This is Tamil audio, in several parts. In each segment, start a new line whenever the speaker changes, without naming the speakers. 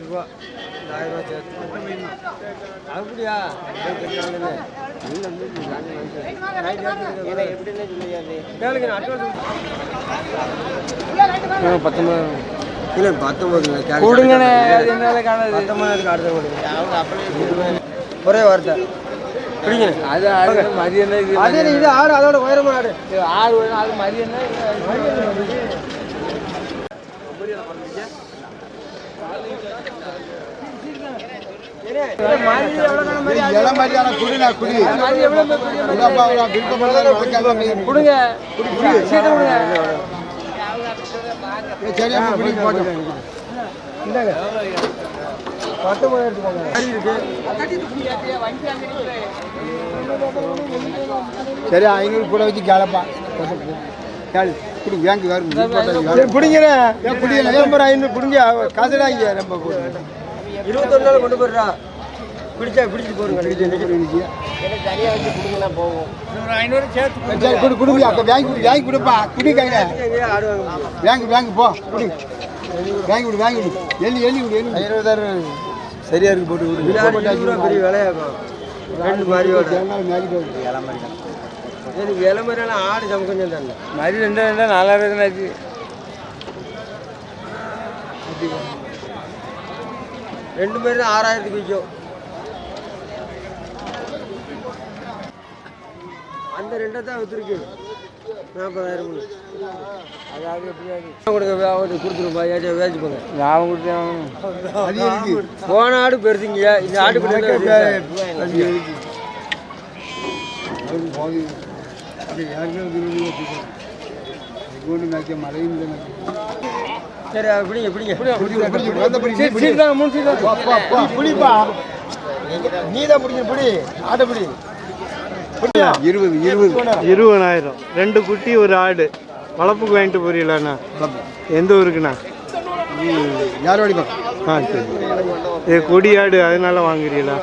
ரூபா இந்த ஆயிரம் ரூபா சேர்த்து அப்படியா இல்லை பத்தொம்பது
காணாது
பத்தொம்பதாயிரத்துக்கு அடுத்த கொடுங்க ஒரே வார்த்தை பிடிக்கணும்
அது அது மதியம் இது
அதே இது ஆடு அதோட உயரமான ஆடு
வேணும் அது மதியம்
இளம் மாதிரியான குடினா குடி
கொடுங்க
சரியா குடி
இந்தாங்க பத்தொம்பதாயிரத்துக்கு போங்க
சரி ஐநூறு கூட வச்சு கேளப்பா கேளு குடி வேங்கு வரும் குடி
நம்பர் ஐநூறு பிடிங்க.
காசுடா இங்க ரொம்ப போடு
இருபத்தொரு நாள் கொண்டு போடுறா பிடிச்சா பிடிச்சிட்டு போடுங்க
சரி குடு குடுங்க அக்கா. வேங்கி குடி வேங்கி கொடுப்பா. குடி கையில.
வாங்க
வேங்கு வேங்கு போ. குடி. வேங்கி விடு வேங்கி விடு எண்ணி எண்ணி விடு எண்ணி இருபதாயிரம் சரியா இருக்கு போட்டு விடு
பெரிய விலையாகும் ரெண்டு மாதிரியோட எனக்கு இலை மாதிரியான ஆடு சம கொஞ்சம் தானே
மதி ரெண்டு ரெண்டா நாலாயிரம் ஆச்சு.
ரெண்டு பேரும் தான் ஆறாயிரத்துக்கு விற்கும் அந்த ரெண்டை தான் விற்றுருக்கு நாற்பதாயிரம்
அதாவது எப்படியாவது
கொடுங்க கொடுத்துருப்பா ஏதாச்சும் வேச்சு போங்க.
லாபம்
இருக்கு
போன ஆடு பெருசுங்க இந்த ஆடு
மேய்க்க மழையும்
சரி பிடிங்க பிடிங்க.
சீட் மூணு சீட் தாங்க
புளிப்பா
நீ தான் பிடிங்க பிடி. ஆட்டை பிடி.
இருபது இருபது.
இருபதாயிரம். ரெண்டு குட்டி ஒரு ஆடு. வளர்ப்புக்கு வாங்கிட்டு போறீங்களாண்ணா எந்த ஊருக்குண்ணா?
யாரோடி
ஆ சரி. இது கொடி ஆடு அதனால வாங்குறீங்களா?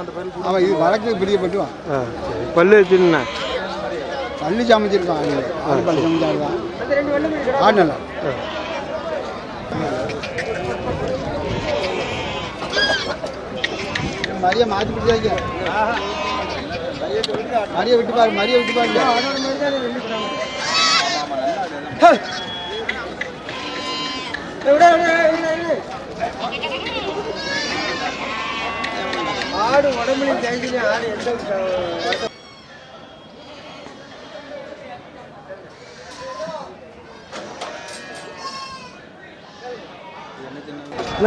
அவன் இது வழக்கு பிரியப்பட்டுவான்
ஆ சரி. பல்லு வச்சுருண்ணா
பள்ளி சமைச்சிருக்கான் ஆடு நல்லா. மரியா மாற்றி பிடிச்சாங்க மரியா விட்டு பாரு மரியா விட்டு பாருங்க
ஆடு உடம்புலையும் தேய்ச்சி ஆடு எந்த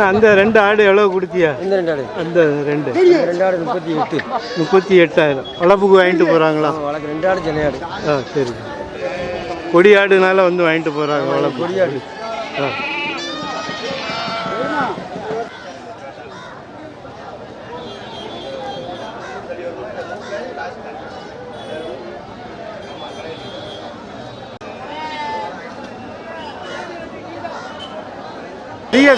அந்த ரெண்டு ஆடு எவ்வளோ கொடுத்தியா?
இந்த ரெண்டு ஆடு.
அந்த ரெண்டு.
ரெண்டு ஆடு முப்பத்தி எட்டு.
முப்பத்தி எட்டாயிரம். வளர்ப்புக்கு வாங்கிட்டு போகிறாங்களா
வழக்கு ரெண்டு ஆடு சென்னை ஆடு.
ஆ சரி. கொடி ஆடுனால வந்து வாங்கிட்டு போகிறாங்க வளர்ப்பு
கொடியாடு
ஆ.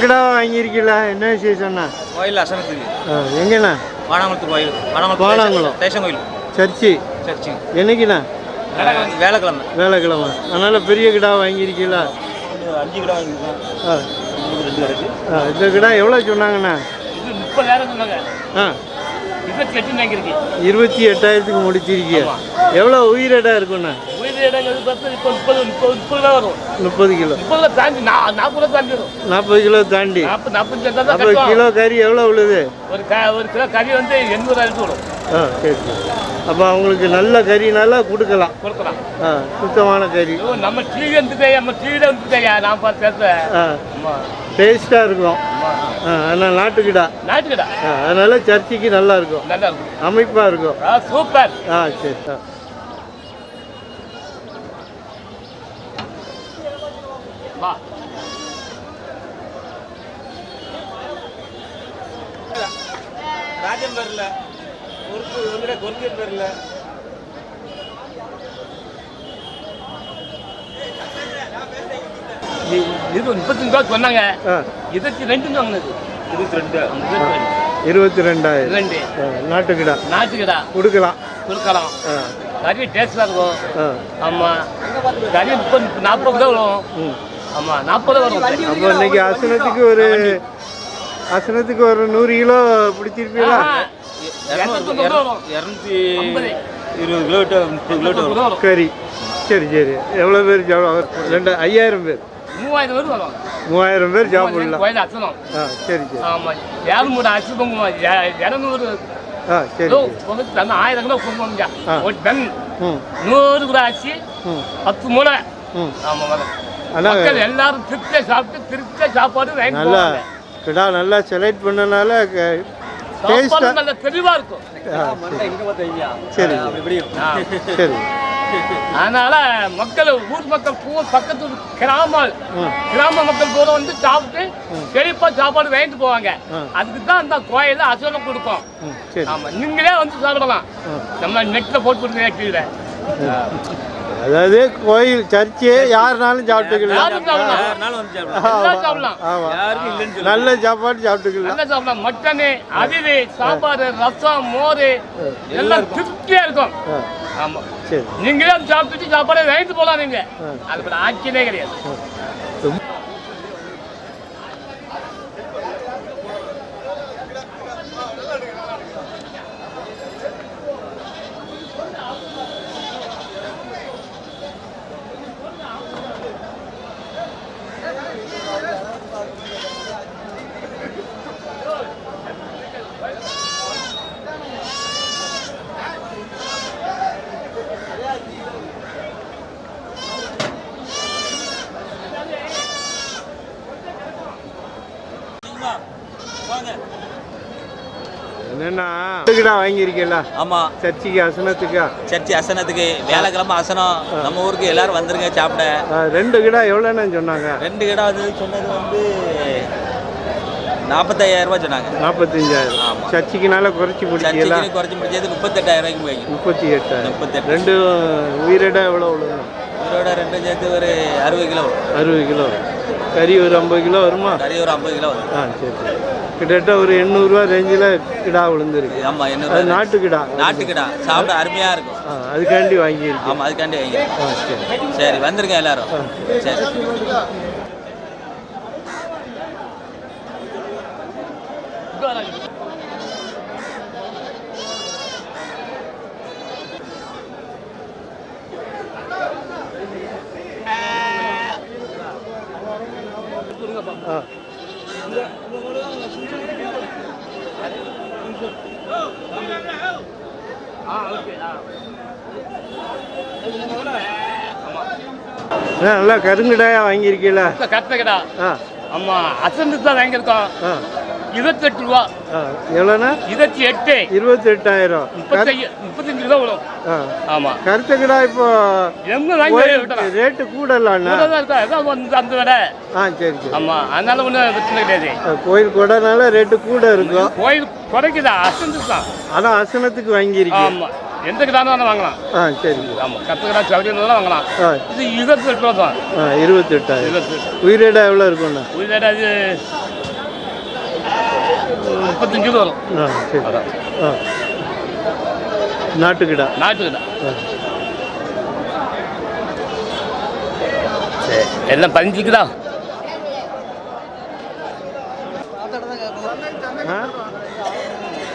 கிடா வாங்கியிருக்கீங்களா? என்ன விசேஷம்ண்ணா
கோயில் அசனத்துக்கு.
ஆ எங்கண்ணா?
வானாங்குளத்து கோயில். வானாங்குளத்து
வானாங்குளம்.
தேசம் கோயில்.
சர்ச்சு.
சர்ச்சுங்க
என்னைக்குண்ணா?
வேலைக்கிழமை. வேலைக்கிழமை.
அதனால் பெரிய கிடா வாங்கியிருக்கீங்களா?
அஞ்சு கிலோ வாங்கிருக்கோம்
ஆ. இந்த கிடா எவ்வளோ சொன்னாங்கண்ணா?
முப்பதாயிரம் சொன்னாங்க.
ஆ.
இருபத்தி
எட்டாயிரத்துக்கு முடிச்சிருக்கீங்க எவ்வளோ உயிரிடா இருக்குண்ணா
இடங்கள் பார்த்து இப்போ முப்பது முப்பது முப்பது தான் வரும்.
முப்பது கிலோ.
முப்பது தாண்டி நாற்பது தாண்டி வரும்
நாற்பது கிலோ தாண்டி.
நாற்பது
அப்போ
கட்டுவோம்.
கிலோ கறி எவ்வளோ விழுது
ஒரு க ஒரு கிலோ கறி வந்து எண்ணூறாயிரத்து வரும்.
ஆ சரி சரி. அப்போ அவங்களுக்கு நல்ல கறினால கொடுக்கலாம்.
கொடுக்கலாம்.
ஆ சுத்தமான கறி.
நம்ம டிவி வந்துட்டே நம்ம டிவியில் வந்துட்டேயா நான் பார்த்து
ஆ. டேஸ்ட்டாக இருக்கும். ஆ அதனால் நாட்டுக்கிடா.
நாட்டுக்கடா?
அதனால் சர்ச்சைக்கு நல்லா இருக்கும்.
நல்லா இருக்கும்.
அமைப்பாக இருக்கும்.
ஆ, சூப்பர்.
ஆ சரி ஆ.
ராஜன் பேர்ல ஒரு ஒரு கொர்க்கர் பேர்ல இது முப்பத்தஞ்சு ரூபா சொன்னாங்க.
ஆ.
இருபத்தி ரெண்டு வாங்கினது இருபத்தி ரெண்டு. இருபத்தி ரெண்டு.
இருபத்தி ரெண்டாயிரம்.
ரெண்டு
நாட்டுக்கிடா.
நாட்டுக்கடா.
கொடுக்கலாம்.
கொடுக்கலாம். கறி டேஸ்டாக இருக்கும். ஆமாம் கறி முப்பது நாற்பது தான் வரும்.
ம்.
ஆமாம் நாற்பது வரும்.
அப்போ இன்னைக்கு அசனத்துக்கு ஒரு அசனத்துக்கு ஒரு நூறு கிலோ பிடிச்சிருப்பீங்களா.
இரநூத்தி. இருபது கிலோமீட்டர் முப்பது
வரும்.
கறி சரி சரி. எவ்வளோ பேர் சாப்பிட ரெண்டு ஐயாயிரம் பேர்.
மூவாயிரம் பேர் வரும்
மூவாயிரம் பேர் சாப்பிடலாம்
கோயில் அசனம்
ஆ சரி சரி.
ஆமாம் மூணு அரிசி பொங்குமா? இரநூறு.
ஆ சரி
கிலோ
சரி.
ஆயிரம் கிலோ பொங்குவாங்க. ஒரு டன்.
ம்.
நூறு கிலோ அரிசி
ம்.
பத்து மூளை. ஆமாம் மக்கள் எல்லாரும் திருப்தியா சாப்பிட்டு திருப்தியா சாப்பாடு வாங்கி
கிடா நல்லா செலக்ட் பண்ணனால டேஸ்ட்டாக
நல்ல தெளிவா இருக்கும்.
சரி. சரி
அதனால மக்கள் ஊர் மக்கள் பூரா பக்கத்து ஊர் கிராம. கிராம மக்கள் பூரா வந்து சாப்பிட்டு செழிப்பா சாப்பாடு வாங்கிட்டு போவாங்க. அதுக்கு தான் அந்த கோயில அசோகம் கொடுக்கும்
ம் சரி.
ஆமா நீங்களே வந்து சாப்பிடலாம். நம்ம நெட்ல போட்டு கொடுங்க டிவியில
அதாவது கோயில் சர்ச்சு யாருனாலும் சாப்பிட்டுக்கலாம். நல்ல சாப்பாடு சாப்பிட்டுக்கலாம்.
நல்லா சாப்பிடலாம் மட்டனு அவிவு சாப்பாடு ரசம் மோர் எல்லாம் திருப்தியா இருக்கும். ஆமா.
சரி.
நீங்களே சாப்பிட்டுட்டு சாப்பாடை வாங்கிட்டு போலாம் நீங்க.
ஆ.
அது கூட ஆட்சியே கிடையாது
கிடா வாங்கியிருக்கீங்களா
ஆமா.
சர்ச்சுக்கு அசனத்துக்கா.
சர்ச்சி அசனத்துக்கு வேலைக்கிழமை அசனம். நம்ம ஊருக்கு எல்லாரும் வந்துருங்க சாப்பிட.
ரெண்டு கிடா எவ்வளோன்னு சொன்னாங்க?
ரெண்டு கடை வந்து சொன்னது வந்து நாற்பத்தையாயிரம் ரூபாய் சொன்னாங்க.
நாற்பத்தஞ்சாயிரம். சர்ச்சுக்குனால குறைச்சி
சர்ச்சுக்கு குறைச்சி முடிச்சது முப்பத்தெட்டாயிரம் ரூபாய்க்கு போய்
முப்பத்தி எட்டாயிரம்
முப்பத்தெட்டு.
ரெண்டு உயிரிட எவ்வளோ விழுங்க
இதோட ரெண்டும் சேர்த்து ஒரு அறுபது கிலோ.
அறுபது கிலோ. கறி ஒரு ஐம்பது கிலோ வருமா?
கறி ஒரு ஐம்பது கிலோ வரும்
ஆ சரி சரி. கிட்டத்தட்ட ஒரு எண்ணூறுரூவா ரேஞ்சில் கிடா விழுந்துருக்கு.
ஆமா
அது
என்ன
நாட்டு கிடா.
நாட்டுக்கிடா. சாப்பிட அருமையா இருக்கும்.
அதுக்காண்டி வாங்கியிருக்கேன்
ஆமா அதுக்காண்டி வைங்க
சரி.
சரி வந்துருங்க எல்லாரும். சரி.
ஆ. நல்லா கருங்கடாயா வாங்கியிருக்கீங்களா
கட்டக்கடா
ஆ.
ஆமா அசந்து தான் வாங்கியிருக்கோம். இருபத்தெட்டு ரூபா.
எவ்வளோண்ணா?
இருபத்தி எட்டு
இருபத்தெட்டாயிரம்
முப்பத்தஞ்சு முப்பத்தஞ்சு கிலோ வரும்.
ஆ.
ஆமா.
கருத்த கிடா இப்போ
எங்க
ரேட்டு கூடலாண்ணா?
அந்த விட
ஆ சரி சரி.
ஆமா அதனால ஒன்றும் பிரச்சனை கிடையாது.
கோயில் கொடைனால ரேட்டு கூட இருக்கும்.
கோயில் குறைக்குதா அசந்து தான்.
ஆனால் அசனத்துக்கு வாங்கியிருக்கீங்க.
ஆமா. எந்த வேணா வாங்கலாம்.
ஆ சரி
ஆமா கத்துக்கடா சவுடியம் வாங்கலாம்.
ஆ.
இது இருபத்தி எட்டு ரூபா தான்
ஆ இருபத்தெட்டாயிரம்.
இருபத்தி எட்டு.
உயிரிடா எவ்வளோ இருக்கும்ண்ணா?
உயிரிழ அது முப்பத்தஞ்சு கிலோ வரும்.
ஆ சரி. ஆ. நாட்டுக்கிடா?
நாட்டுக்கிடா.
ஆ.
சரி எல்லாம் பதினஞ்சுக்குதா
ஆ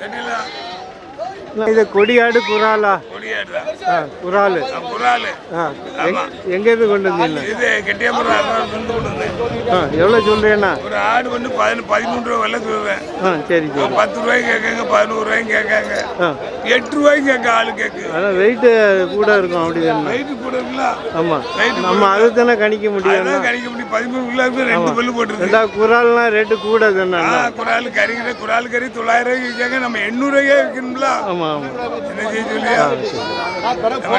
தான்
ஆ குரால்
குரால்
ஆ எங்க- எங்கேருந்து கொண்டு வந்தீங்க?
இது வந்தேன்.
ஆ எவ்வளோ சொல்கிறேண்ணா
ஒரு ஆடு வந்து பதினு பதிமூணு ரூபா விலை சொல்லுவேன்.
ஆ சரி சரி.
பத்து ரூபாய்க்கு கேட்காங்க பதினோரு ரூபாய்க்கு கேட்காங்க. எட்டு ரூபாய்க்கு கேட்க ஆளு கேட்கு
அதான் வெயிட்டு கூட இருக்கும் அப்படி தானே.
இருக்குல்ல
ஆமாம் நம்ம அதை தானே கணிக்க முடியும்.
கணிக்க முடியும். பதிமூணு ரெண்டு பல்லு போட்டுருக்கு.
ரெண்டா ரேட்டு கூட தானே
குரால் கறி குரால் கறி தொள்ளாயிரம் ரூபாய்க்கு விற்காங்க. நம்ம எண்ணூறு ரூபாய்க்கே விற்கணும்ல?
ஆமாம்
என்ன செய்ய சொல்லியா?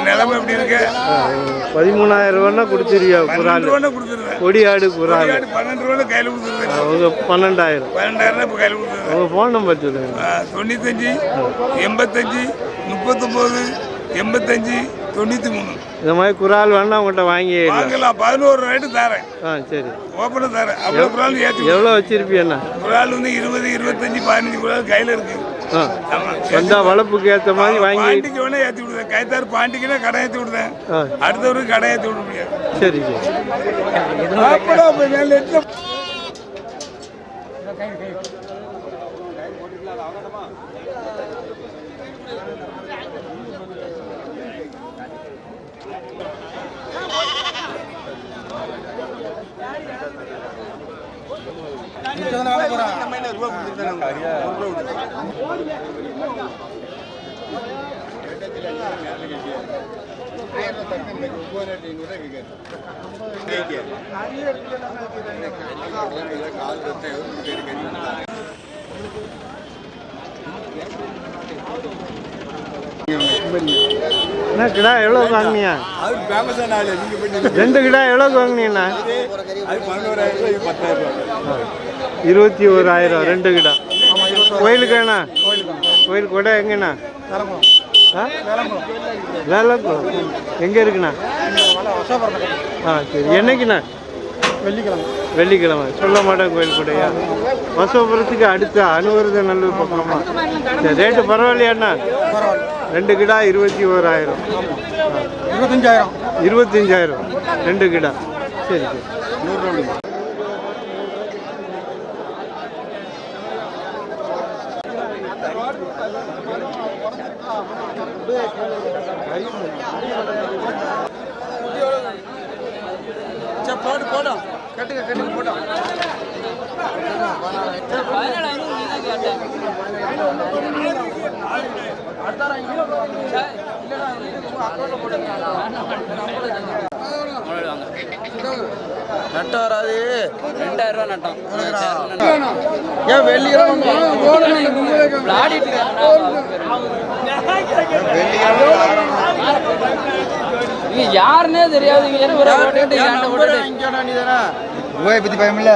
நிலைமை எப்படி இருக்கு?
பதிமூணாயிரம் ரூபான்னா கொடுத்துருவியா குரால்? கொடி ஆடு குரால்.
பன்னெண்டு ரூபா கையில கொடுத்துருவேன்.
அவங்க பன்னெண்டாயிரம்.
பன்னெண்டாயிரம் இப்போ கையில கொடுத்துருவேன்.
அவங்க ஃபோன் நம்பர்
தொண்ணூத்தஞ்சு எண்பத்தஞ்சு முப்பத்தொம்போது எண்பத்தஞ்சு தொண்ணூற்றி மூணு.
இந்த மாதிரி குரால் வேணா உங்கள்கிட்ட வாங்கிடலாம்
வாங்கலாம் பதினோரு ரேட்டு தரேன்.
ஆ சரி.
ஓப்பனாக தரேன். அவ்வளோ குரால் ஏற்றி
எவ்வளோ வச்சிருப்பியண்ணா
குரால் வந்து இருபது இருபத்தஞ்சு பதினஞ்சு குரால் கையில் இருக்கு.
ஆ.
ஆமா.
வந்தா வளர்ப்புக்கு ஏற்ற மாதிரி வாங்கி
பாண்டிக்கு வேணா ஏற்றி விடுவேன் கைத்தார் பாண்டிக்குன்னா கடை ஏற்றி விடுவேன் அடுத்தவருக்கு கடை ஏற்றி விட முடியாது.
சரி சரி. என்ன கிடா எவ்வளோக்கு வாங்கினியா ரெண்டு கிடா எவ்வளோக்கு வாங்கினீங்கண்ணா?
அது பதினோராயிரம் ரூபாய் பத்தாயிரம் ரூபாய்.
இருபத்தி ஓராயிரம் ரெண்டு கிடா. கோயிலுக்காண்ணா கோயில் கூட எங்கண்ணா? ஆ? வேலக்குளம் எங்கே இருக்குண்ணா? ஆ சரி. என்னைக்குண்ணா?
வெள்ளிக்கிழமை.
வெள்ளிக்கிழமை. சொல்ல மாட்டேன் கோயில் கூடயா? வசோபுரத்துக்கு அடுத்த அனுவரத நல்லூர் பக்கமா? ரேட்டு பரவாயில்லையாண்ணா? ரெண்டு கிடா இருபத்தி ஓராயிரம்.
இருபத்தஞ்சாயிரம்.
இருபத்தஞ்சாயிரம். ரெண்டு கிடா. சரி சரி.
நட்டம் வராது. ரெண்டாயிரம் ரூபா நட்டம்.
ஏன் வெள்ளிக்கிழமை
நீங்க யாருன்னே தெரியாது. இங்க ஏன் ஒரு போட்டுக்கிட்டு ஏன்டா போட்டுட்டு.
ரூபாயை பத்தி பயம் இல்ல?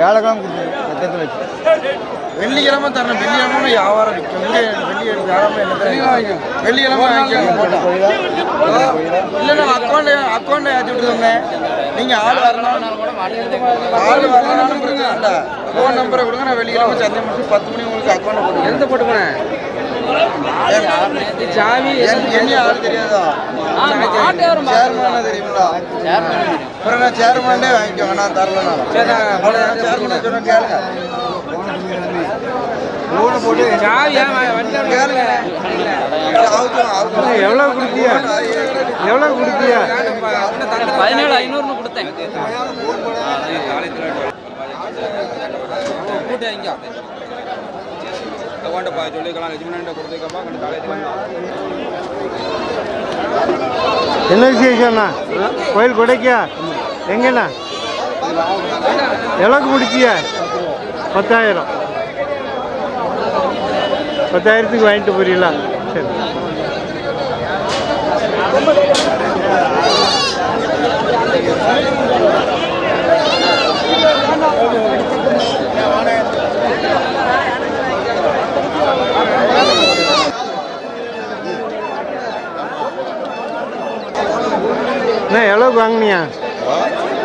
வேலைக்கிழமை கொடுத்துரு வச்சு. வெள்ளிக்கிழமை தரணும். வெள்ளிக்கிழமை வியாபாரம் விற்கும் வெள்ளி வியாபாரம் என்ன வெள்ளிக்கிழமை வாங்கிக்கோங்க. போட்டோம் இல்லைன்னா அக்கௌண்ட் அக்கௌண்ட் ஏற்றி விட்டுருங்க நீங்க ஆள் வரணும். ஆள் வரலனாலும் இல்லை ஃபோன் நம்பரை கொடுங்க. நான் வெள்ளிக்கிழமை சந்தை முடிச்சு பத்து மணி உங்களுக்கு அக்கௌண்ட் போட்டு
எந்த போட்டு போனேன் சாவி
என்ன ஆள் தெரியாதா
ஆமா, ஆட்டோரம்
சேர்மனா தெரியுங்களா அப்புறம் நான் சேர்மனே வாங்கிக்கோங்க நான் தரலனா சேர்மன் சொன்ன கேளுங்க லோன் போட்டு கேளுங்க
எவ்வளோ கொடுத்தியா எவ்வளோ கொடுத்தியா
பதினேழு ஐநூறுன்னு கொடுத்தேன்
என்ன விசேஷம்ண்ணா கோயில் கொடைக்கா? எங்கண்ணா? எவ்வளோக்கு முடிச்சிய? பத்தாயிரம். பத்தாயிரத்துக்கு வாங்கிட்டு போறீங்களா சரி அண்ணா எவ்வளோக்கு வாங்கினியா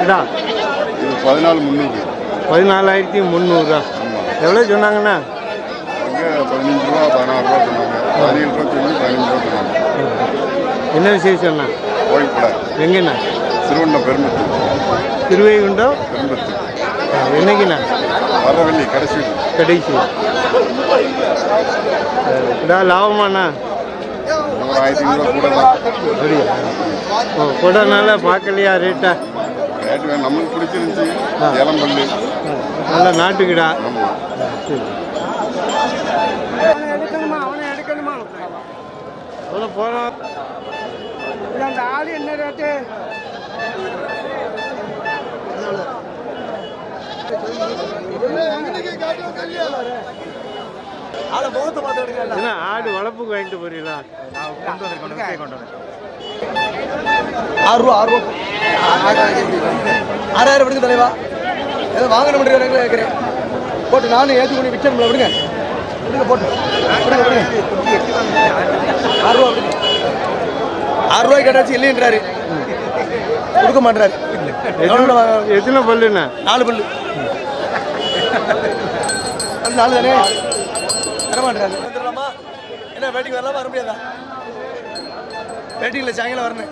இதா.
இது பதினாலு முந்நூறு.
பதினாலாயிரத்தி முந்நூறுரூவா. எவ்வளோ சொன்னாங்கண்ணா?
பதினஞ்சு ரூபா பதினாறு ரூபா சொன்னாங்க. பதினேழு ரூபா சொல்லி பதினஞ்சு ரூபா சொன்னாங்க.
என்ன விசேஷம்ண்ணா?
கூட
எங்கண்ணா?
திருவண்ண பெரும்பத்து
திருவைகுண்டம்?
பெரும்பத்து
என்னைக்குண்ணா?
வர வெள்ளி கடைசி.
கடைசி இதா லாபமாண்ணா.
ஒரு ஆயிரத்தி ஐநூறுரூவா கூட தான்.
ஓ கூடனால பார்க்கலையா ரேட்டா
ரேட்டு. நம்மளுக்கு பிடிச்சிருந்துச்சி. இளம்பல்லு
நல்ல நாட்டுக்கிடா.
ஆமாம்
சரி
எடுக்கணுமா? அவனை எடுக்கணுமா?
அவ்வளோ போகிறோம்
அந்த ஆடு என்ன ரேட்டு
என்ன ஆடு வளர்ப்புக்கு வாங்கிட்டு போறீங்களா?
ஆறு ரூபா ஆறு ரூபா ஆறாயிரம் விடுங்க தலைவா. ஏதோ வாங்கணும் முடியும் கேட்குறேன். போட்டு நானும் ஏற்றி பண்ணி விற்கணும்ல விடுங்க. விடுங்க போட்டு. விடுங்க விடுங்க. ஆறு ரூபா விடுங்க. ஆறு ரூபாய்க்கு கேட்டாச்சு இல்லைன்றாரு கொடுக்க மாட்டாரு
எத்தனை பல்லுண்ணா?
நாலு பல்லு. நாலு தானே? தர மாட்டாரு வந்துடலாமா என்ன பேட்டிங் வரலாமா? வர முடியாதா? பேட்டிங்கில் சாயங்காலம் வரணும்.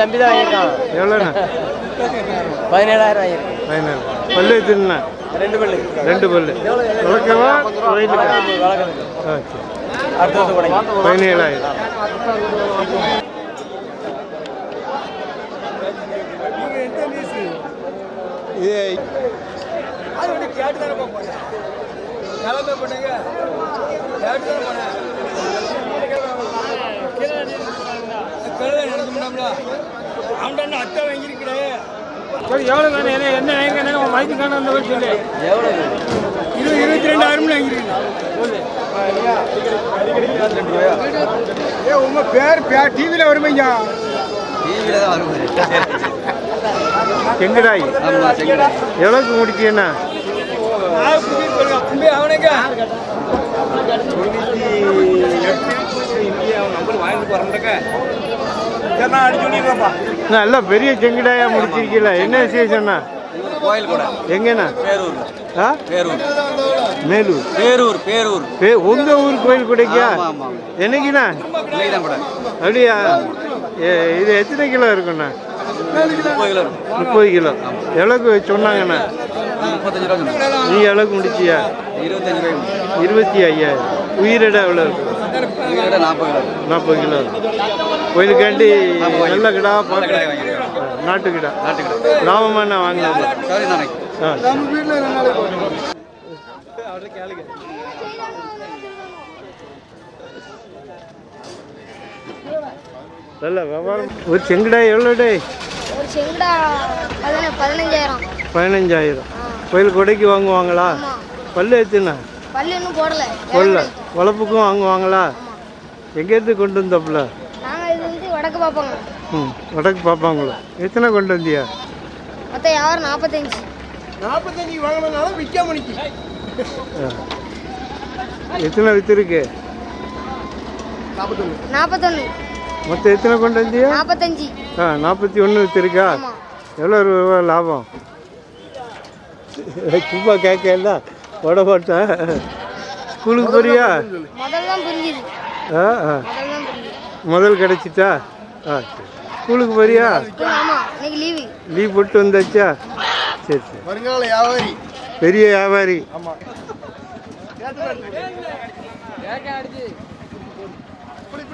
தம்பி தான் வாங்கியிருக்கான்.
எவ்வளோண்ணா?
பதினேழாயிரம் வாங்கியிருக்கான்.
ஃபைனல் பல்லு எத்தனைண்ணா
ரெண்டு பல்லு.
ரெண்டு பல்லு. வளர்க்கவா சரி.
அடுத்த வருஷம்
பதினேழாயிரம். இது
கேட்டு தானே போனேன். கிளம்ப கேட்டு தானே போனேன். அவன்கிட்ட அட்டை வாங்கியிருக்கிறேன்.
சரி எவ்வளோ வேணும்? என்ன என்ன எங்க என்ன மைக்கு காணும் அந்த மாதிரி சொல்லு. இருபது இருபத்தி ரெண்டாயிரம் வாங்கிருக்கீங்க ஏ உங்க பேர் டிவியில் வருவீங்க
டிவியில் தான் வருவாரு
செங்கடாய் எவ்வளோக்கு முடிச்சீண்ணா
அவனுங்க
நல்ல பெரிய செங்கடாயா முடிச்சிருக்கீங்களா என்ன
கூட
எங்கண்ணா? ஆ?
பேரூர்.
மேலூர்.
பேரூர் பேரூர்.
ஏ உங்க ஊர் கோயில் கூடைக்கா? என்னைக்குண்ணா? அப்படியா? இது எத்தனை கிலோ இருக்குண்ணா?
முப்பது கிலோ
எவ்வளோக்கு சொன்னாங்கண்ணா. நீ எவ்வளோக்கு முடிச்சியா? இருபத்தி ஐயாயிரம். உயிரிட எவ்வளோ இருக்கு?
நாற்பது கிலோ.
நாற்பது கிலோ கோயிலுக்காண்டி நல்ல கிடா பார்க்க. நாட்டு கிடா லாபமாக வாங்கினது.
சரி நாளைக்கு
ஆ. நல்ல வியாபாரம் ஒரு செங்கடா எவ்வளோ டே
ஒரு செங்கடா பதின பதினஞ்சாயிரம்.
பதினஞ்சாயிரம். கோயில் கொடைக்கு வாங்குவாங்களா? பல்லு எத்துண்ணா
பல்லு இன்னும் போடல.
கொல்ல வளர்ப்புக்கும் வாங்குவாங்களா? எங்கேருந்து கொண்டு வந்தப்பல?
வடக்கு பார்ப்போங்க
ம் வடக்கு பார்ப்பாங்களா எத்தனை கொண்டு வந்தியா?
மொத்தம் யாரும் நாற்பத்தஞ்சு.
நாற்பத்தஞ்சு வாங்கினாலும் விற்க முடிக்கு
ஆ. எத்தனை விற்றுருக்கு
நாற்பத்தொன்று
மொத்தம் எத்தனை கொண்டு வந்தியா?
நாற்பத்தஞ்சு.
ஆ நாற்பத்தி ஒன்று விற்றுருக்கா
ஆமா.
எவ்வளோ ரூபா லாபம்? சும்மா கேட்கல போட போட்டேன் ஸ்கூலுக்கு போறியா?
முதல்
கிடைச்சிட்டா? ஆ சரி. ஸ்கூலுக்கு போறியா?
ஆமாம் இன்னைக்கு லீவு
லீவ் போட்டு வந்தாச்சா? சரி சரி.
வருங்கால வியாபாரி.
பெரிய வியாபாரி.
புளி